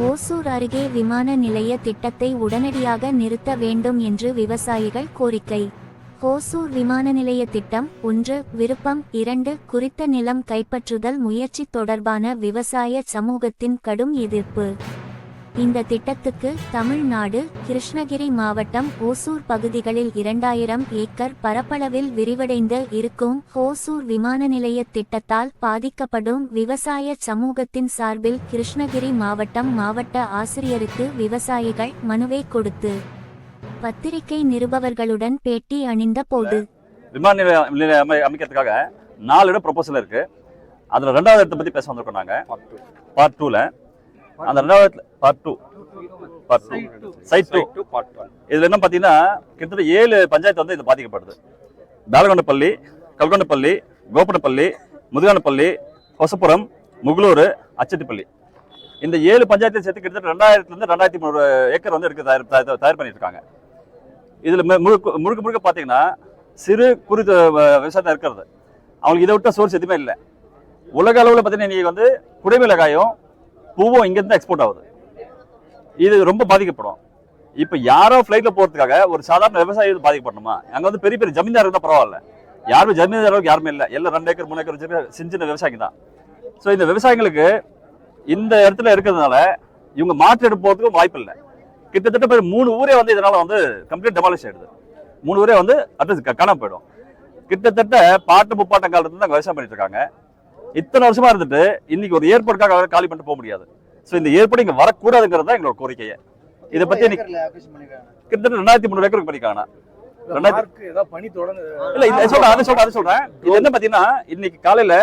ஓசூர் அருகே விமான நிலைய திட்டத்தை உடனடியாக நிறுத்த வேண்டும் என்று விவசாயிகள் கோரிக்கை. ஓசூர் விமான நிலைய திட்டம் ஒன்று விருப்பம் இரண்டு குறித்த நிலம் கைப்பற்றுதல் முயற்சி தொடர்பான விவசாய சமூகத்தின் கடும் எதிர்ப்பு. இந்த திட்டத்துக்கு தமிழ்நாடு கிருஷ்ணகிரி மாவட்டம் ஓசூர் பகுதிகளில் இரண்டாயிரம் ஏக்கர் பரப்பளவில் விரிவடைந்து இருக்கும் ஹோசூர் விமான நிலைய திட்டத்தால் பாதிக்கப்படும் விவசாய சமூகத்தின் சார்பில் கிருஷ்ணகிரி மாவட்டம் மாவட்ட ஆசிரியருக்கு விவசாயிகள் மனுவை கொடுத்து பத்திரிகை நிருபவர்களுடன் பேட்டி அணிந்த போது விமான நிலையம் நிலையம் அமை அமைக்கிறதுக்காக நாலு இடம் ப்ரொபோசல் இருக்கு. அதுல ரெண்டாவது இடத்தை பத்தி பேச வந்திருக்கோம் நாங்க. பார்ட் டூல அந்த ரெண்டாவது part two part two side two இதுல என்ன பாத்தீங்கன்னா கிட்டத்தட்ட ஏழு பஞ்சாயத்து வந்து இது பாதிக்கப்படுது. பேலகொண்டப்பள்ளி கல்கொண்டப்பள்ளி கோபனப்பள்ளி முதுகானப்பள்ளி கொசப்புரம் முகலூர் அச்சட்டிப்பள்ளி. இந்த ஏழு பஞ்சாயத்தை சேர்த்து கிட்டத்தட்ட ரெண்டாயிரத்துல இருந்து ரெண்டாயிரத்தி முந்நூறு ஏக்கர் வந்து இருக்கு தயார் தயார் தயார் பண்ணிட்டு இருக்காங்க இதுல மு- முழுக்க முழுக்க முழுக்க பாத்தீங்கன்னா சிறு குறு த- வ- விவசாயம் தான் இருக்கிறது. அவங்களுக்கு இதை விட்ட சோர்ஸ் எதுவுமே இல்லை. உலக அளவில் பார்த்தீங்கன்னா இன்னைக்கு வந்து குடைமிளகாயும் பூவும் இங்கேருந்து எக்ஸ்போர்ட் ஆகுது. இது ரொம்ப பாதிக்கப்படும். இப்போ யாரோ ஃப்ளைட்டில் போகிறதுக்காக ஒரு சாதாரண விவசாயி வந்து பாதிக்கப்படணுமா? அங்கே வந்து பெரிய பெரிய ஜமீன்தார் இருந்தால் பரவாயில்ல. யாருமே ஜமீன்தார் யாருமே இல்லை. எல்லாம் ரெண்டு ஏக்கர் மூணு ஏக்கர் வச்சு சின்ன சின்ன விவசாயிங்க தான். ஸோ இந்த விவசாயிகளுக்கு இந்த இடத்துல இருக்கிறதுனால இவங்க மாற்று எடுப்பு போகிறதுக்கும் வாய்ப்பு இல்லை. கிட்டத்தட்ட பேர் மூணு ஊரே வந்து இதனால் வந்து கம்ப்ளீட் டெமாலிஷ் ஆகிடுது மூணு ஊரே வந்து அட்ரஸ் காணாமல் போயிடும். கிட்டத்தட்ட பாட்டு முப்பாட்டம் காலத்துல தான் விவசாயம் பண்ணிட்டு இருக்காங்க. இத்தனை வருஷமா இருந்துட்டு இன்னைக்கு ஒரு ஏற்பாடுக்காக காலி பண்ணிட்டு போக முடியாது. ஸோ இந்த ஏற்பாடு இங்க வரக்கூடாதுங்கிறது தான் எங்களோட கோரிக்கையை. இதை பத்தி இன்னைக்கு கிட்டத்தட்ட ரெண்டாயிரத்தி முந்நூறு ஏக்கருக்கு பாத்தீங்கன்னா இன்னைக்கு காலையில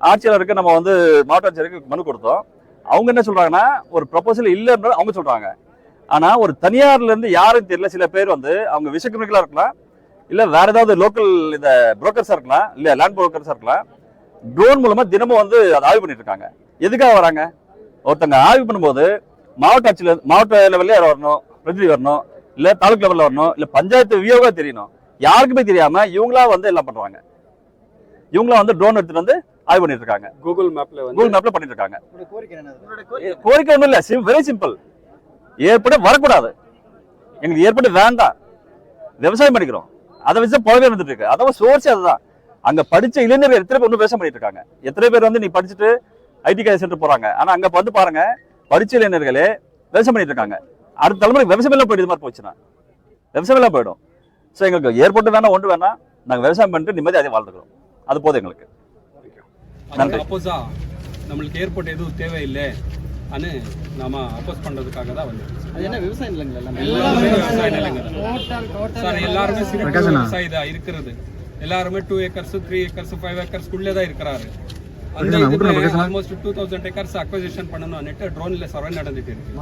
ஆட்சியாளருக்கு நம்ம வந்து மாவட்ட ஆட்சியருக்கு மனு கொடுத்தோம். அவங்க என்ன சொல்றாங்கன்னா ஒரு ப்ரொபோசல் இல்லைன்னு அவங்க சொல்றாங்க. ஆனா ஒரு தனியார்ல இருந்து யாரும் தெரியல சில பேர் வந்து அவங்க விஷக்கிரிமிகளா இருக்கலாம் இல்ல வேற ஏதாவது லோக்கல் இந்த புரோக்கர்ஸா இருக்கலாம் இல்ல லேண்ட் புரோக்கர்ஸா இருக்கலாம். ட்ரோன் மூலமா தினமும் வந்து அதை ஆய்வு பண்ணிட்டு இருக்காங்க எதுக்காக வராங்க? ஒருத்தங்க ஆய்வு பண்ணும்போது மாவட்ட ஆட்சியில மாவட்ட லெவல்ல யாரோ வரணும்? பிரதிநிதி வரணும். இல்ல தாலுக் லெவல்ல வரணும். இல்ல பஞ்சாயத்து வியோகா தெரியணும். யாருக்குமே தெரியாம இவங்களா வந்து எல்லாம் பண்றாங்க. இவங்களா வந்து ட்ரோன் எடுத்துட்டு வந்து ஆய்வு பண்ணிட்டு இருக்காங்க கூகுள் மேப்ல வந்து கூகுள் மேப்ல பண்ணிட்டு இருக்காங்க கோரிக்கை ஒன்றும் இல்ல. வெரி சிம்பிள் ஏற்பட வரக்கூடாது. எங்களுக்கு ஏற்பட வேண்டாம். விவசாயம் பண்ணிக்கிறோம். அதை வச்சு புலவே வந்துட்டு இருக்கு அதாவது சோர்ஸ் அதுதான். அங்க படிச்ச இளைஞர்கள் எத்தனை பேர் இன்னும் விவசாயம் பண்ணிட்டு இருக்காங்க? எத்தனை பேர் வந்து நீ படிச்சுட்டு ஐடி காலேஜ் சென்டர் போறாங்க? ஆனா அங்க வந்து பாருங்க படிச்ச இளைஞர்களே விவசாயம் பண்ணிட்டு இருக்காங்க. அடுத்த தலைமுறை விவசாயம் எல்லாம் போயிடுது மாதிரி போச்சுன்னா? விவசாயம் எல்லாம் போயிடும். ஸோ எங்களுக்கு ஏற்பட்டு வேணா ஒன்று வேணா நாங்க விவசாயம் பண்ணிட்டு நிம்மதி அதே வாழ்ந்துக்கிறோம். அது போதும் எங்களுக்கு. நன்றி. அப்போஸா நம்மளுக்கு ஏர்போர்ட் எதுவும் தேவையில்லை. அனு நாம அப்போஸ் பண்றதுக்காக தான் வந்து அது என்ன விவசாயம் இல்லைங்களா? எல்லாமே? எல்லாருமே விவசாய நிலங்கள் சார் எல்லாருமே சிறு விவசாயி தான் இருக்கிறது. எல்லாருமே two acres three acres five ஏக்கர்ஸ்க்குள்ளே தான் இருக்கிறாரு. அந்த almost two thousand acres acquisition பண்ணணும்னுட்டு ட்ரோன்ல சர்வே நடந்துட்டு இருக்கு.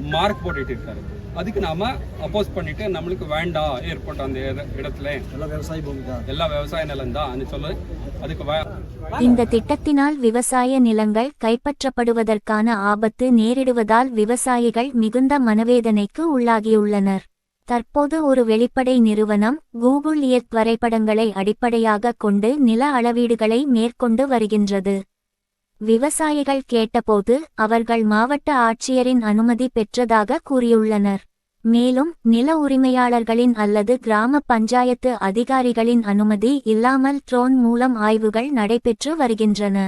மார்க் போட்டுட்டு இருக்காரு. அதுக்கு நாம அப்போஸ் பண்ணிட்டு நம்மளுக்கு வேண்டாம் ஏர்போர்ட் அந்த இட- இடத்துல. எல்லாம் விவசாய பூமி தான் எல்லா விவசாய நிலம் தான் சொல்லு. அதுக்கு வே- இந்த திட்டத்தினால் விவசாய நிலங்கள் கைப்பற்றப்படுவதற்கான ஆபத்து நேரிடுவதால் விவசாயிகள் மிகுந்த மனவேதனைக்கு உள்ளாகியுள்ளனர். தற்போது ஒரு வெளிப்படை நிறுவனம் கூகுள் இயற் வரைபடங்களை அடிப்படையாக கொண்டு நில அளவீடுகளை மேற்கொண்டு வருகின்றது. விவசாயிகள் கேட்டபோது அவர்கள் மாவட்ட ஆட்சியரின் அனுமதி பெற்றதாக கூறியுள்ளனர். மேலும் நில உரிமையாளர்களின் அல்லது கிராம பஞ்சாயத்து அதிகாரிகளின் அனுமதி இல்லாமல் ட்ரோன் மூலம் ஆய்வுகள் நடைபெற்று வருகின்றன.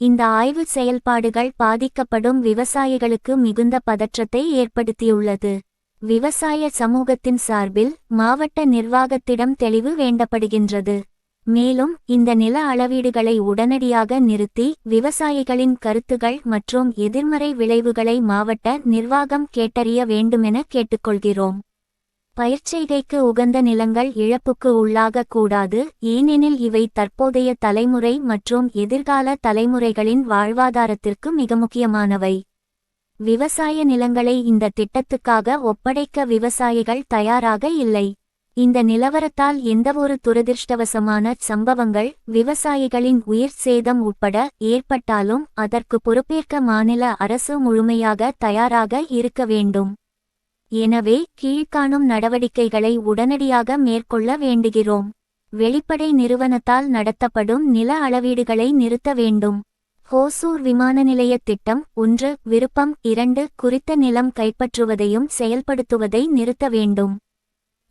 இந்த ஆய்வு செயல்பாடுகள் பாதிக்கப்படும் விவசாயிகளுக்கு மிகுந்த பதற்றத்தை ஏற்படுத்தியுள்ளது. விவசாய சமூகத்தின் சார்பில் மாவட்ட நிர்வாகத்திடம் தெளிவு வேண்டப்படுகின்றது. மேலும் இந்த நில அளவீடுகளை உடனடியாக நிறுத்தி விவசாயிகளின் கருத்துகள் மற்றும் எதிர்மறை விளைவுகளை மாவட்ட நிர்வாகம் கேட்டறிய வேண்டுமென கேட்டுக்கொள்கிறோம். பயிர்ச்செய்கைக்கு உகந்த நிலங்கள் இழப்புக்கு உள்ளாகக் கூடாது ஏனெனில் இவை தற்போதைய தலைமுறை மற்றும் எதிர்கால தலைமுறைகளின் வாழ்வாதாரத்திற்கு மிக முக்கியமானவை. விவசாய நிலங்களை இந்த திட்டத்துக்காக ஒப்படைக்க விவசாயிகள் தயாராக இல்லை. இந்த நிலவரத்தால் எந்தவொரு துரதிர்ஷ்டவசமான சம்பவங்கள் விவசாயிகளின் உயிர் சேதம் உட்பட ஏற்பட்டாலும் அதற்கு பொறுப்பேற்க மாநில அரசு முழுமையாக தயாராக இருக்க வேண்டும். எனவே கீழ்காணும் நடவடிக்கைகளை உடனடியாக மேற்கொள்ள வேண்டுகிறோம். வெளிப்படை நிறுவனத்தால் நடத்தப்படும் நில அளவீடுகளை நிறுத்த வேண்டும். ஹோசூர் விமான நிலைய திட்டம் ஒன்று விருப்பம் இரண்டு குறித்த நிலம் கைப்பற்றுவதையும் செயல்படுத்துவதை நிறுத்த வேண்டும்.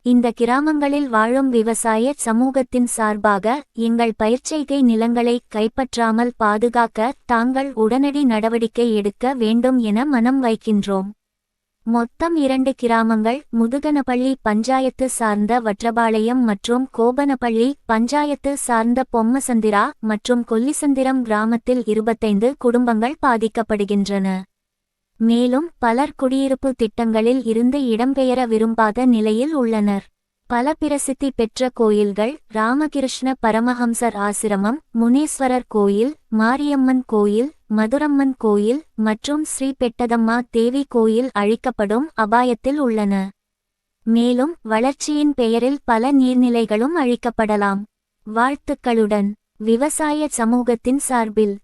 இந்த கிராமங்களில் வாழும் விவசாய சமூகத்தின் சார்பாக எங்கள் பயிர்ச்செய்கை நிலங்களை கைப்பற்றாமல் பாதுகாக்க தாங்கள் உடனடி நடவடிக்கை எடுக்க வேண்டும் என மனம் வைக்கின்றோம். மொத்தம் இரண்டு கிராமங்கள் முதுகனப்பள்ளி பஞ்சாயத்து சார்ந்த வற்றபாளையம் மற்றும் கோபனப்பள்ளி பஞ்சாயத்து சார்ந்த பொம்மசந்திரா மற்றும் கொல்லிசந்திரம் கிராமத்தில் இருபத்தைந்து குடும்பங்கள் பாதிக்கப்படுகின்றன. மேலும் பலர் குடியிருப்பு திட்டங்களில் இருந்து இடம்பெயர விரும்பாத நிலையில் உள்ளனர். பல பிரசித்தி பெற்ற கோயில்கள் ராமகிருஷ்ண பரமஹம்சர் ஆசிரமம் முனீஸ்வரர் கோயில் மாரியம்மன் கோயில் மதுரம்மன் கோயில் மற்றும் ஸ்ரீ பெட்டதம்மா தேவி கோயில் அழிக்கப்படும் அபாயத்தில் உள்ளன. மேலும் வளர்ச்சியின் பெயரில் பல நீர்நிலைகளும் அழிக்கப்படலாம். வாழ்த்துக்களுடன். விவசாய சமூகத்தின் சார்பில்.